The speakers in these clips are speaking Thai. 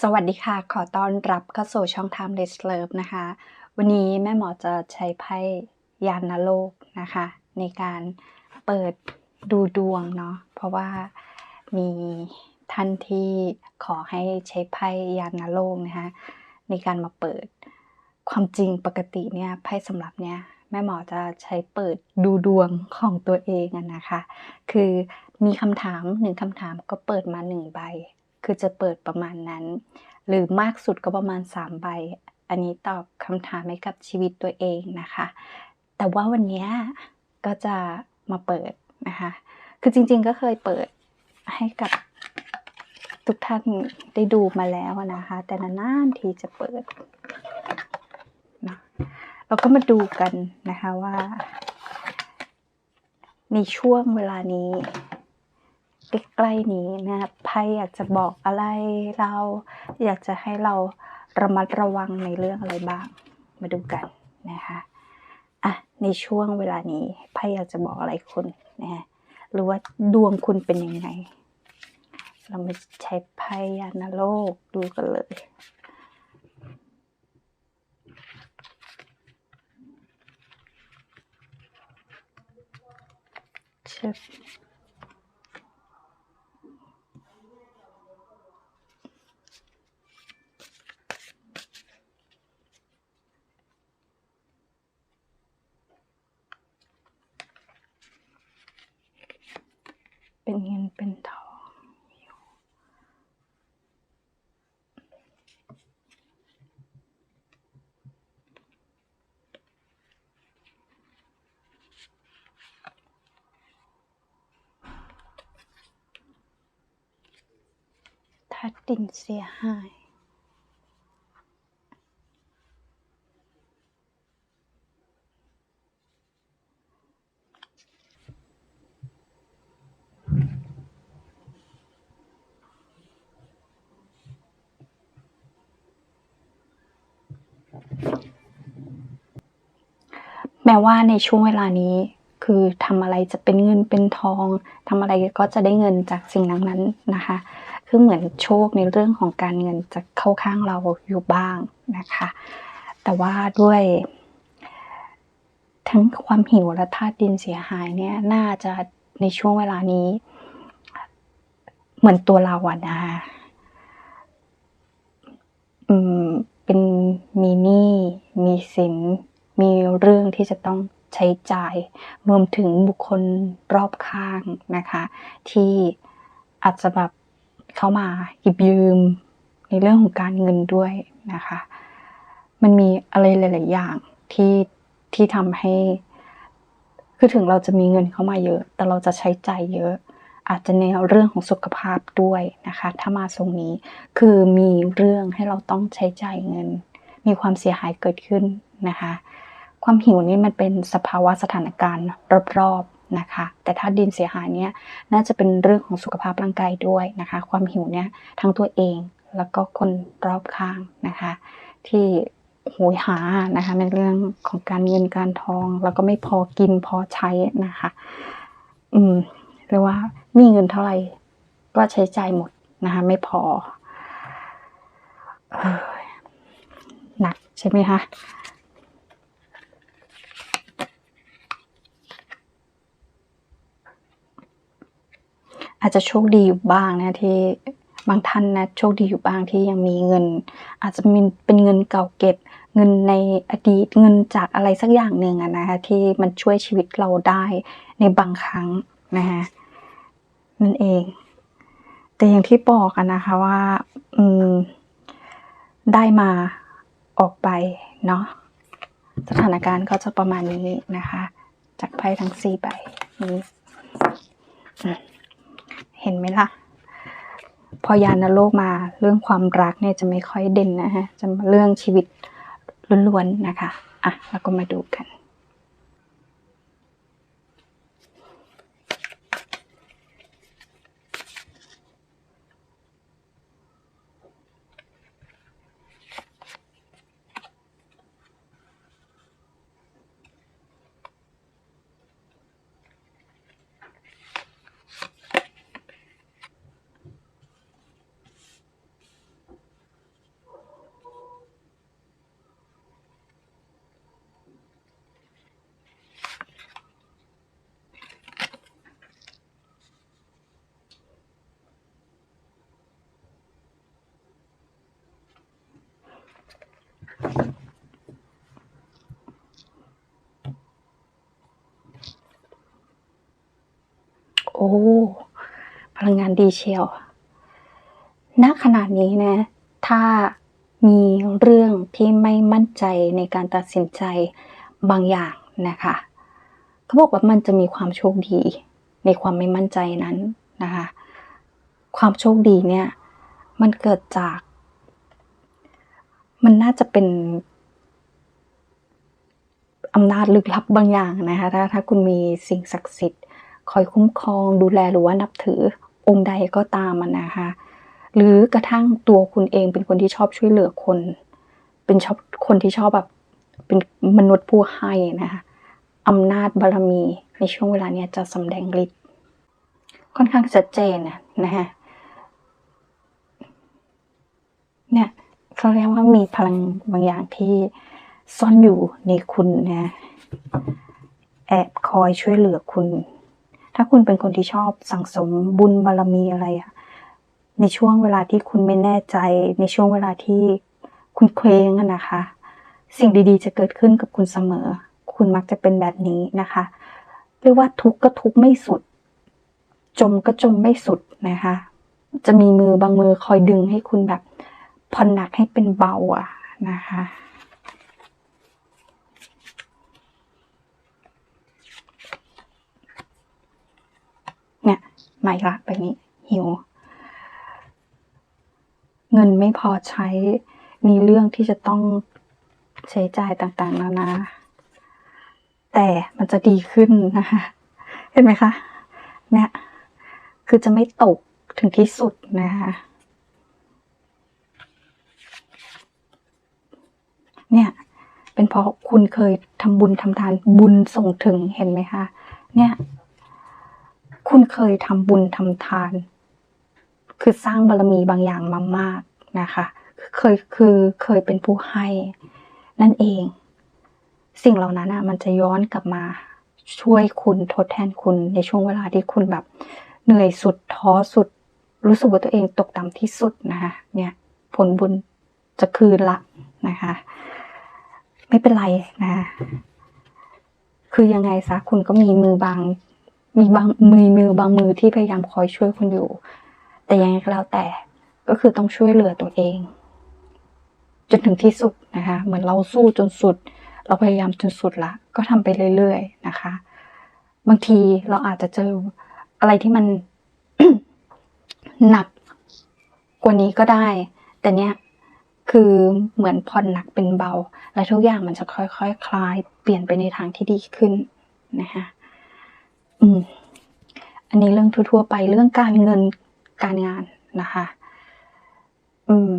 สวัสดีค่ะ ขอต้อนรับเข้าสู่ช่อง Timeless Love นะคะ วันนี้แม่หมอจะใช้ไพ่ยานโลกนะคะ ในการเปิดดูดวงเนาะ เพราะว่ามีท่านที่ขอให้ใช้ไพ่ยานโลกนะคะในการมาเปิดความจริงปกติเนี่ยไพ่สำหรับเนี่ยแม่หมอจะใช้เปิดดูดวงของตัวเองนะคะ คือมีคำถามหนึ่งคำถามก็เปิดมาหนึ่งใบ คือจะเปิดประมาณนั้น หรือมากสุดก็ประมาณ 3 ใบ อันนี้ตอบคำถามให้กับชีวิตตัวเองนะคะ แต่ว่าวันนี้ก็จะมาเปิดนะคะ คือจริงๆก็เคยเปิดให้กับทุกท่านได้ดูมาแล้วนะคะ แต่นานๆทีจะเปิดนะเราก็มาดูกันนะคะว่า ในช่วงเวลานี้ ใกล้ๆนี้นะไพ่อยากจะบอกอะไรเรา อยากจะให้เราระมัดระวังในเรื่องอะไรบ้าง มาดูกันนะคะอะในช่วงเวลานี้ไพ่อยากจะบอกอะไรคุณนะฮะหรือว่าดวงคุณเป็นยังไง เรามาใช้ไพ่ยานโลกดูกันเลยชิญ เป็นเงินเป็นทองอยู่ถ้าดินเสียหาย แม้ว่าในช่วงเวลานี้ คือทำอะไรจะเป็นเงินเป็นทองทำอะไรก็จะได้เงินจากสิ่งนั้นนั้นๆนะคะ คือเหมือนโชคในเรื่องของการเงินจะเข้าข้างเราอยู่บ้างนะคะ แต่ว่าด้วยทั้งความหิวและธาตุดินเสียหายเนี่ยน่าจะในช่วงเวลานี้ เหมือนตัวเราอะนะคะอืมเป็นมีหนี้มีสิน มีเรื่องที่จะต้องใช้จ่าย รวมถึงบุคคลรอบข้างนะคะ ที่อาจจะแบบเข้ามาหยิบยืมในเรื่องของการเงินด้วยนะคะ มันมีอะไรหลาย ๆ อย่างที่ที่ทำให้ คือถึงเราจะมีเงินเข้ามาเยอะ แต่เราจะใช้จ่ายเยอะ อาจจะในเรื่องของสุขภาพด้วยนะคะ ถ้ามาทรงนี้คือมีเรื่องให้เราต้องใช้จ่ายเงิน มีความเสียหายเกิดขึ้นนะคะ ความหิวนี่มันเป็นสภาวะสถานการณ์รอบๆนะคะ แต่ถ้าดินเสียหายเนี่ยน่าจะเป็นเรื่องของสุขภาพร่างกายด้วยนะคะ ความหิวเนี่ยทั้งตัวเองแล้วก็คนรอบข้างนะคะ ที่โหยหานะคะในเรื่องของการเงินการทอง แล้วก็ไม่พอกินพอใช้นะคะ อืมเรียกว่ามีเงินเท่าไหร่ก็ใช้จ่ายหมดนะคะ ไม่พอหนักใช่ไหมคะ อาจจะโชคดีอยู่บ้างนะที่บางท่านนะโชคดีอยู่บ้างที่ยังมีเงิน อาจจะมีเป็นเงินเก่าเก็บ เงินในอดีตเงินจากอะไรสักอย่างหนึ่งอะนะคะที่มันช่วยชีวิตเราได้ในบางครั้งนะคะนั่นเอง แต่อย่างที่บอกกันนะคะว่าอืมได้มาออกไปเนาะสถานการณ์ก็จะประมาณนี้นะคะ จากไพ่ทั้งสี่ใบนี้ เห็นไหมล่ะ พอยานโลกมาเรื่องความรักเนี่ยจะไม่ค่อยเด่นนะฮะ จะมาเรื่องชีวิตล้วนๆนะคะ อะ แล้วก็มาดูกัน อ อ้พลังงานดีเชียวณขณะนี้นะ ถ้ามีเรื่องที่ไม่มั่นใจในการตัดสินใจบางอย่างนะคะเขาบอกว่ามันจะมีความโชคดีในความไม่มั่นใจนั้นนะคะ ความโชคดีเนี่ย มันเกิดจาก มันน่าจะเป็นอำนาจลึกลับบางอย่างนะคะถ้าถ้าคุณมีสิ่งศักดิ์สิทธิ์ คอยคุ้มครองดูแลหรือว่านับถือองค์ใดก็ตามนะคะ หรือกระทั่งตัวคุณเองเป็นคนที่ชอบช่วยเหลือคน เป็นชอบคนที่ชอบแบบเป็นมนุษย์ผู้ให้นะคะอำนาจบารมีในช่วงเวลาเนี้ยจะสำแดงฤทธิ์ค่อนข้างชัดเจนนะนะฮะเนี่ยเขาเรียกว่ามีพลังบางอย่างที่ซ่อนอยู่ในคุณนะ แอบคอยช่วยเหลือคุณ ถ้าคุณเป็นคนที่ชอบสั่งสมบุญบารมีอะไรอะในช่วงเวลาที่คุณไม่แน่ใจ ในช่วงเวลาที่คุณเคว้งอะนะคะ สิ่งดีๆ จะเกิดขึ้นกับคุณเสมอ คุณมักจะเป็นแบบนี้นะคะเรียกว่าทุกข์ก็ทุกข์ไม่สุด จมก็จมไม่สุดนะคะ จะมีมือบางมือคอยดึงให้คุณแบบผ่อนหนักให้เป็นเบาอะนะคะ เนี่ย มาอีกละแบบนี้หิว เงินไม่พอใช้ มีเรื่องที่จะต้องใช้จ่ายต่างๆนานา แต่มันจะดีขึ้นนะคะเห็นไหมคะ เนี่ย คือจะไม่ตกถึงที่สุดนะคะเนี่ย เป็นเพราะคุณเคยทำบุญทำทานบุญส่งถึงเห็นไหมคะ เนี่ย คุณเคยทำบุญทำทาน คือสร้างบารมีบางอย่างมามากนะคะ เคยคือเคยเป็นผู้ให้ นั่นเอง สิ่งเหล่านั้นอะมันจะย้อนกลับมาช่วยคุณทดแทนคุณในช่วงเวลาที่คุณแบบเหนื่อยสุดท้อสุด รู้สึกว่าตัวเองตกต่ำที่สุดนะคะเนี่ยผลบุญจะคืนละนะคะ ไม่เป็นไรนะคะคือยังไงซะคุณก็มีมือบาง มีบางมือมือบางมือที่พยายามคอยช่วยคุณอยู่ แต่ยังไงก็แล้วแต่ก็คือต้องช่วยเหลือตัวเอง จนถึงที่สุดนะคะ เหมือนเราสู้จนสุด เราพยายามจนสุดละ ก็ทำไปเรื่อยๆนะคะ บางทีเราอาจจะเจออะไรที่มันหนักกว่านี้ก็ได้ แต่เนี้ยคือเหมือนผ่อนหนักเป็นเบา และทุกอย่างมันจะค่อยๆคคลาย เปลี่ยนไปในทางที่ดีขึ้นนะคะ อืม อันนี้เรื่องทั่วๆไปเรื่องการเงินการงานนะคะ อืม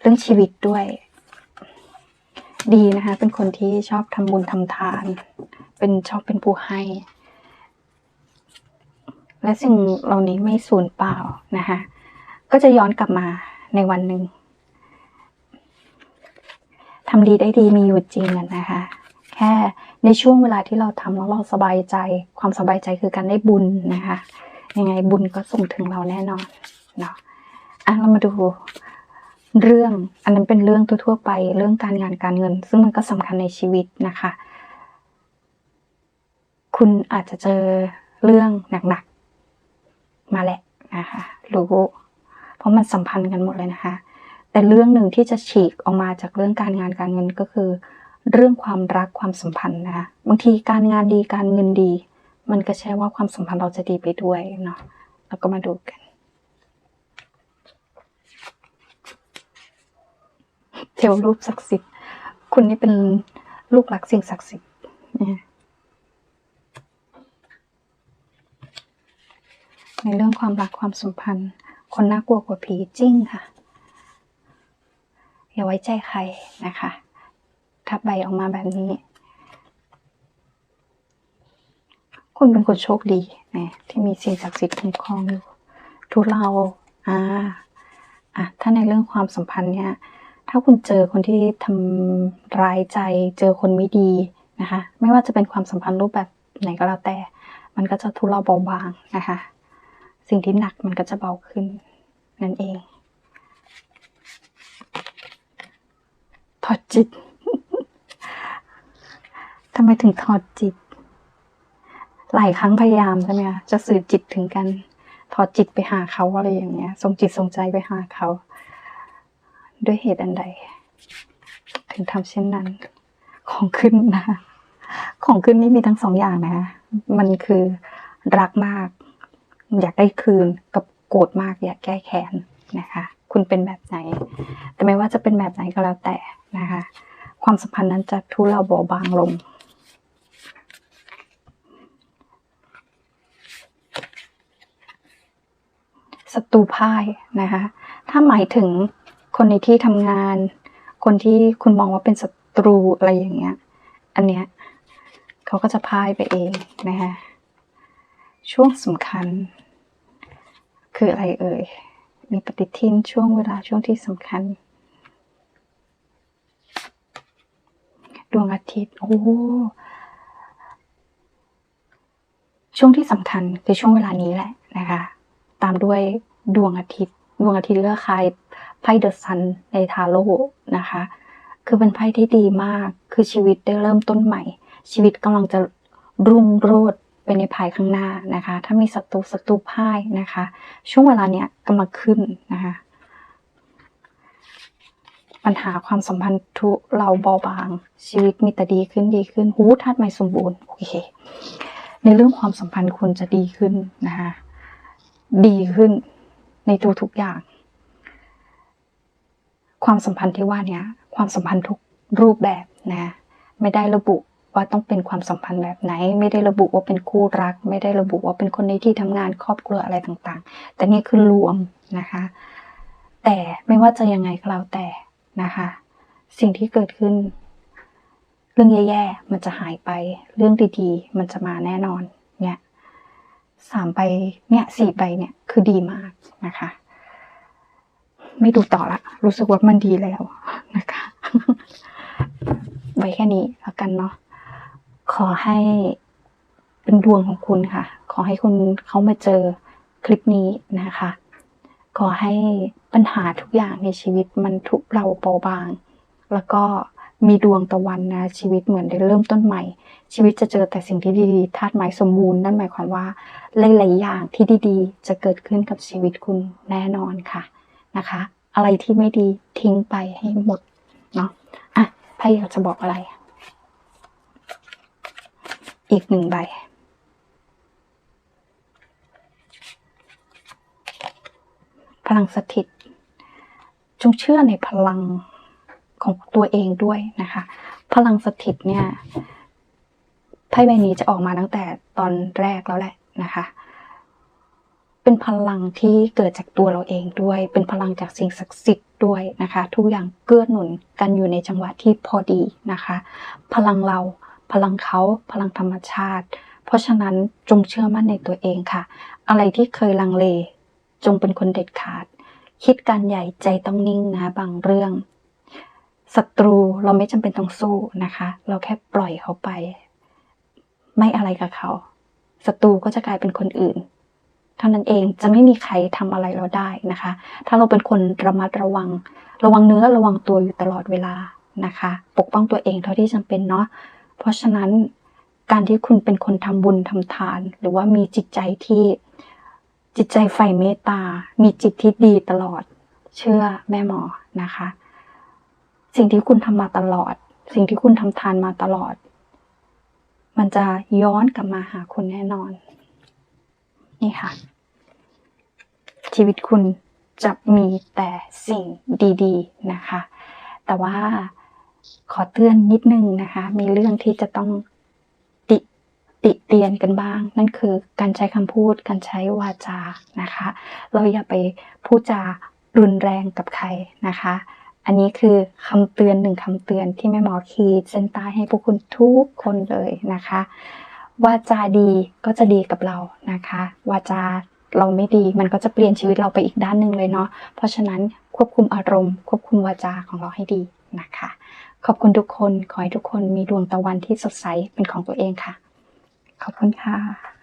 เรื่องชีวิตด้วย ดีนะคะ เป็นคนที่ชอบทำบุญทำทาน เป็นชอบเป็นผู้ให้ และสิ่งเหล่านี้ไม่สูญเปล่านะคะ ก็จะย้อนกลับมาในวันหนึ่งทำดีได้ดีมีอยู่จริงนะคะ แค่ ในช่วงเวลาที่เราทำแล้วเราสบายใจ ความสบายใจคือการได้บุญนะคะ ยังไงบุญก็ส่งถึงเราแน่นอนเนาะอะเรามาดูเรื่องอันนั้นเป็นเรื่องทั่วๆไปเรื่องการงานการเงิน ซึ่งมันก็สำคัญในชีวิตนะคะ คุณอาจจะเจอเรื่องหนักๆมาแหละนะคะรู้เพราะมันสัมพันธ์กันหมดเลยนะคะ แต่เรื่องหนึ่งที่จะฉีกออกมาจากเรื่องการงานการเงินก็คือ เรื่องความรักความสัมพันธ์นะคะบางทีการงานดีการเงินดี มันก็ใช่ว่าความสัมพันธ์เราจะดีไปด้วยเนาะแล้วก็มาดูกันเทวรูปศักดิ์สิทธิ์ คุณนี่เป็นลูกหลักสิ่งศักดิ์สิทธิ์นะในเรื่องความรักความสัมพันธ์ คนน่ากลัวกว่าผีจริงค่ะ อย่าไว้ใจใครนะคะ ถ้าใบออกมาแบบนี้ คุณเป็นคนโชคดีนะที่มีสิ่งศักดิ์สิทธิ์คุ้มครองอยู่ทุเราอ่าอะถ้าในเรื่องความสัมพันธ์เนี่ย ถ้าคุณเจอคนที่ทำร้ายใจ เจอคนไม่ดีนะคะ ไม่ว่าจะเป็นความสัมพันธ์รูปแบบไหนก็แล้วแต่ มันก็จะทุเลาเบาบางนะคะ สิ่งที่หนักมันก็จะเบาขึ้นนั่นเองถอดจิต ทำไมถึงถอดจิต หลายครั้งพยายามใช่ไหมคะจะสื่อจิตถึงกันถอดจิตไปหาเขาอะไรอย่างเงี้ยส่งจิตส่งใจไปหาเขา ด้วยเหตุอันใด ถึงทำเช่นนั้น ของขึ้นนะ ของขึ้นนี่มีทั้งสองอย่างนะ มันคือรักมาก อยากได้คืนกับโกรธมาก อยากแก้แค้นนะคะ คุณเป็นแบบไหน แต่ไม่ว่าจะเป็นแบบไหนก็แล้วแต่นะคะ ความสัมพันธ์นั้นจะทุเลาเบาบางลง ศัตรูพ่ายนะคะ ถ้าหมายถึงคนในที่ทำงาน คนที่คุณมองว่าเป็นศัตรูอะไรอย่างเงี้ย อันเนี้ยเขาก็จะพ่ายไปเองนะคะช่วงสำคัญ คืออะไรเอ่ย มีปฏิทินช่วงเวลาช่วงที่สำคัญ ดวงอาทิตย์ โอ้ช่วงที่สำคัญคือช่วงเวลานี้แหละนะคะ ตามด้วยดวงอาทิตย์ ดวงอาทิตย์เลือกใครไพ่เดอะซันในทาโร่นะคะ คือเป็นไพ่ที่ดีมาก คือชีวิตได้เริ่มต้นใหม่ ชีวิตกำลังจะรุ่งโรจน์ไปในภายข้างหน้านะคะ ถ้ามีศัตรูศัตรูพ่ายนะคะ ช่วงเวลาเนี้ยกำลังขึ้นนะคะ ปัญหาความสัมพันธ์ทุเราเบาบาง ชีวิตมีแต่ดีขึ้นดีขึ้น หูธาตุไม่สมบูรณ์ โอเค ในเรื่องความสัมพันธ์คุณจะดีขึ้นนะคะ ดีขึ้นในทุกๆอย่าง ความสัมพันธ์ที่ว่านี้ความสัมพันธ์ทุกรูปแบบนะ ไม่ได้ระบุว่าต้องเป็นความสัมพันธ์แบบไหน ไม่ได้ระบุว่าเป็นคู่รัก ไม่ได้ระบุว่าเป็นคนในที่ทำงานครอบครัวอะไรต่างๆ แต่นี่คือรวมนะคะ แต่ไม่ว่าจะยังไงก็แล้วแต่นะคะ สิ่งที่เกิดขึ้น เรื่องแย่ๆมันจะหายไป เรื่องดีๆ มันจะมาแน่นอน สามใบเนี่ยสี่ใบเนี่ยคือดีมากนะคะ ไม่ดูต่อละ รู้สึกว่ามันดีแล้วนะคะ ไว้แค่นี้แล้วกันเนาะขอให้เป็นดวงของคุณค่ะ ขอให้คุณเขามาเจอคลิปนี้นะคะ ขอให้ปัญหาทุกอย่างในชีวิตมันทุเราเบาบาง แล้วก็ มีดวงตะวันนะชีวิตเหมือนได้เริ่มต้นใหม่ ชีวิตจะเจอแต่สิ่งที่ดีๆธาตุไม้สมบูรณ์นั่นหมายความว่าหลายๆอย่างที่ดีๆ จะเกิดขึ้นกับชีวิตคุณแน่นอนค่ะนะคะ อะไรที่ไม่ดีทิ้งไปให้หมดเนาะอะไพ่อยากจะบอกอะไร อีกหนึ่งใบพลังสถิต จงเชื่อในพลัง ของตัวเองด้วยนะคะ พลังสถิตเนี่ยไพ่ใบนี้จะออกมาตั้งแต่ตอนแรกแล้วแหละนะคะ เป็นพลังที่เกิดจากตัวเราเองด้วย เป็นพลังจากสิ่งศักดิ์สิทธิ์ด้วยนะคะ ทุกอย่างเกื้อหนุนกันอยู่ในจังหวะที่พอดีนะคะ พลังเราพลังเขาพลังธรรมชาติ เพราะฉะนั้นจงเชื่อมั่นในตัวเองค่ะ อะไรที่เคยลังเล จงเป็นคนเด็ดขาด คิดการใหญ่ใจต้องนิ่งนะบางเรื่อง ศัตรูเราไม่จำเป็นต้องสู้นะคะ เราแค่ปล่อยเขาไป ไม่อะไรกับเขาศัตรูก็จะกลายเป็นคนอื่น เท่านั้นเองจะไม่มีใครทำอะไรเราได้นะคะ ถ้าเราเป็นคนระมัดระวัง ระวังเนื้อระวังตัวอยู่ตลอดเวลานะคะ ปกป้องตัวเองเท่าที่จำเป็นเนาะเพราะฉะนั้นการที่คุณเป็นคนทำบุญทำทาน หรือว่ามีจิตใจที่จิตใจใฝ่เมตตา มีจิตที่ดีตลอด เชื่อแม่หมอนะคะ สิ่งที่คุณทำมาตลอด สิ่งที่คุณทำทานมาตลอด มันจะย้อนกลับมาหาคุณแน่นอน นี่ค่ะ ชีวิตคุณจะมีแต่สิ่งดีๆนะคะ แต่ว่าขอเตือนนิดนึงนะคะ มีเรื่องที่จะต้องติติเตียนกันบ้าง นั่นคือการใช้คำพูด การใช้วาจานะคะ เราอย่าไปพูดจารุนแรงกับใครนะคะ อันนี้คือคำเตือนหนึ่งคำเตือนที่แม่หมอขีดเส้นใต้ให้พวกคุณทุกคนเลยนะคะวาจาดีก็จะดีกับเรานะคะวาจาเราไม่ดีมันก็จะเปลี่ยนชีวิตเราไปอีกด้านหนึ่งเลยเนาะเพราะฉะนั้นควบคุมอารมณ์ ควบคุมวาจาของเราให้ดีนะคะ ขอบคุณทุกคนขอให้ทุกคนมีดวงตะวันที่สดใสเป็นของตัวเองค่ะ ขอบคุณค่ะ